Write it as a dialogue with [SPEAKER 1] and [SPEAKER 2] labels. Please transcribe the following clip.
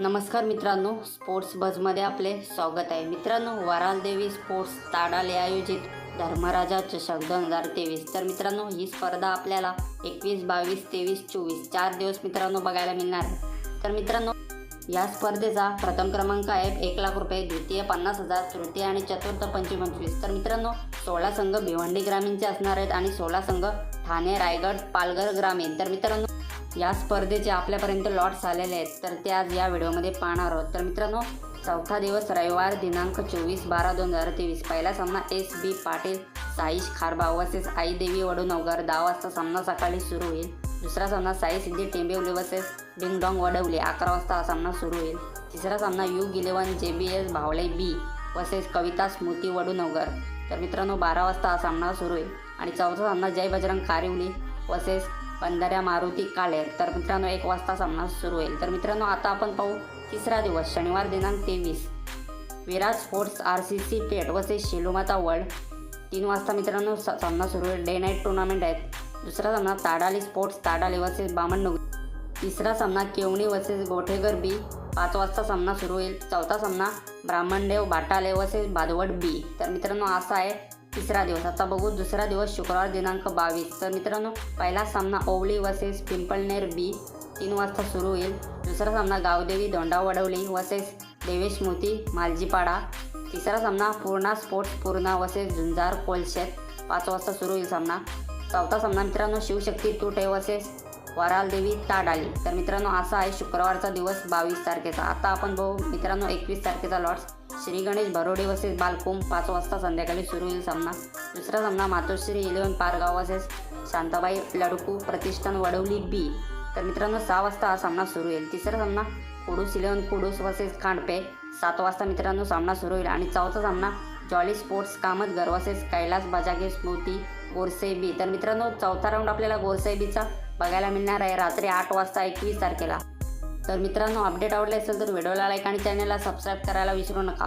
[SPEAKER 1] नमस्कार मित्रांनो स्पोर्ट्स बजमध्ये आपले स्वागत आहे. मित्रांनो वराल देवी स्पोर्ट्स ताडाले आयोजित धर्मराजा चषक दोन हजार तेवीस. तर मित्रांनो ही स्पर्धा आपल्याला एकवीस बावीस तेवीस चोवीस चार दिवस मित्रांनो बघायला मिळणार आहे. तर मित्रांनो या स्पर्धेचा प्रथम क्रमांक आहे एक लाख रुपये द्वितीय पन्नास हजार तृतीय आणि चतुर्थ पंचवीस पंचवीस. तर मित्रांनो सोळा संघ भिवंडी ग्रामीणचे असणार आहेत आणि सोळा संघ ठाणे रायगड पालघर ग्रामीण. तर मित्रांनो या स्पर्धेचे आपल्यापर्यंत लॉट्स आलेले आहेत. तर ते आज या व्हिडिओमध्ये पाहणार आहोत. तर मित्रांनो चौथा दिवस रविवार दिनांक चोवीस बारा दोन हजार तेवीस. पहिला सामना S B Patil Saish Kharba versus Aai Devi Vadunvagar दहा वाजता सामना सकाळी सुरू होईल. दुसरा सामना साई सिद्धी टेंबिवली वर्सेस डिंगडॉंग वडवले. अकरा वाजता हा सामना सुरू होईल. तिसरा सामना यू इलेवन जे बी एस भावले बी वर्सेस कविता स्मृती वडूनवगर तर मित्रांनो बारा वाजता हा सामना सुरू होईल. आणि चौथा सामना जय बजरंग कारिवली वर्सेस बंधाऱ्या मारुती काळेर तर मित्रांनो एक वाजता सामना सुरू होईल. तर मित्रांनो आता आपण पाहू तिसरा दिवस शनिवार दिनांक तेवीस. Virat sports R C C पेट वसेस शिलुमाता वर्ल्ड तीन वाजता मित्रांनो सामना सुरू होईल. डे नाईट टुर्नामेंट आहेत. दुसरा सामना ताडाली स्पोर्ट्स ताडाली वसेस बामणनगर तिसरा सामना केवणी वसेस गोठेगर बी. पाच वाजता सामना सुरू होईल. चौथा सामना ब्राह्मणदेव बाटाले वसेस बादवड बी. तर मित्रांनो असा आहे तिसरा दिवस. आता बघू दुसरा दिवस शुक्रवार दिनांक बावीस. तर मित्रांनो पहिला सामना ओवली वसेस पिंपळनेर बी. तीन वाजता सुरू होईल. दुसरा सामना गावदेवी दोंडा वडवली देवेश मोती मालजीपाडा. तिसरा सामना पूर्णा स्पोर्ट्स पूर्णा वसेस झुंजार कोलशेत. पाच वाजता सुरू होईल सामना. चौथा सामना मित्रांनो शिवशक्ती तुटे वसेस वरालदेवी ताडाली. तर मित्रांनो असा आहे शुक्रवारचा दिवस बावीस तारखेचा. आता आपण बघू मित्रांनो एकवीस तारखेचा लॉट्स श्री गणेश भरोडे वसेस बालकोम पाच वाजता संध्याकाळी सुरू होईल सामना. दुसरा सामना मातोश्री इलेवन पारगाव वसेस शांताबाई लडकू प्रतिष्ठान वडवली बी तर मित्रांनो सहा वाजता हा सामना सुरू होईल. तिसरा सामना कुडूस इलेवन कुडूस वसेस खांडपे. सात वाजता मित्रांनो सामना सुरू होईल. आणि चौथा सामना जॉली स्पोर्ट्स कामत गरवासेस कैलास बजागे स्मृती गोरसे बी तर मित्रांनो चौथा राऊंड आपल्याला गोरसे बीचा बघायला मिळणार आहे. रात्री आठ वाजता एकवीस तारखेला. तर मित्रांनो अपडेट आवडले असेल तर व्हिडिओला लाईक आणि चॅनलला सबस्क्राईब करायला विसरू नका.